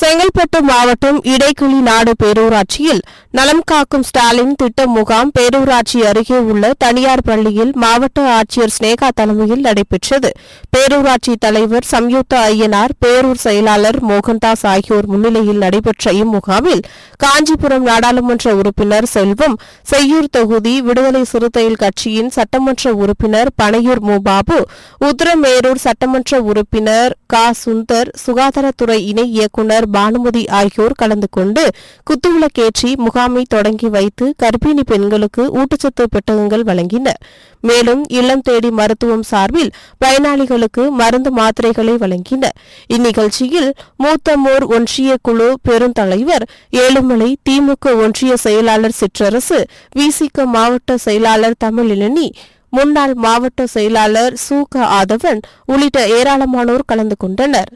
செங்கல்பட்டு மாவட்டம் இடைக்கிளி நாடு பேரூராட்சியில் நலம் காக்கும் ஸ்டாலின் திட்ட முகாம் பேரூராட்சி அருகே உள்ள தனியார் பள்ளியில் மாவட்ட ஆட்சியர் ஸ்னேகா தலைமையில் நடைபெற்றது. பேரூராட்சி தலைவர் சம்யுக்த ஐயனார் பேரூர் செயலாளர் மோகன்தாஸ் ஆகியோர் முன்னிலையில் நடைபெற்ற இம்முகாமில் காஞ்சிபுரம் நாடாளுமன்ற உறுப்பினர் செல்வம் செய்யூர் தொகுதி விடுதலை சிறுத்தைகள் கட்சியின் சட்டமன்ற உறுப்பினர் பனையூர் மு பாபு உத்தரமேரூர் சட்டமன்ற உறுப்பினர் கா. சுந்தர் சுகாதாரத்துறை இணை இயக்குநர் பானுமதி ஆகியோர் கலந்து கொண்டு குத்துவிளக்கேற்றி முகாமை தொடங்கி வைத்து கர்ப்பிணி பெண்களுக்கு ஊட்டச்சத்து பெட்டகங்கள் வழங்கினர். மேலும் இல்லம் தேடி மருத்துவம் சார்பில் பயனாளிகளுக்கு மருந்து மாத்திரைகளை வழங்கினர். இந்நிகழ்ச்சியில் மூத்தமோர் ஒன்றிய குழு பெருந்தலைவர் ஏழுமலை திமுக ஒன்றிய செயலாளர் சிற்றரசு விசிக மாவட்ட செயலாளர் தமிழிலனி முன்னாள் மாவட்ட செயலாளர் சு க ஆதவன் உள்ளிட்ட ஏராளமானோர் கலந்து கொண்டனர்.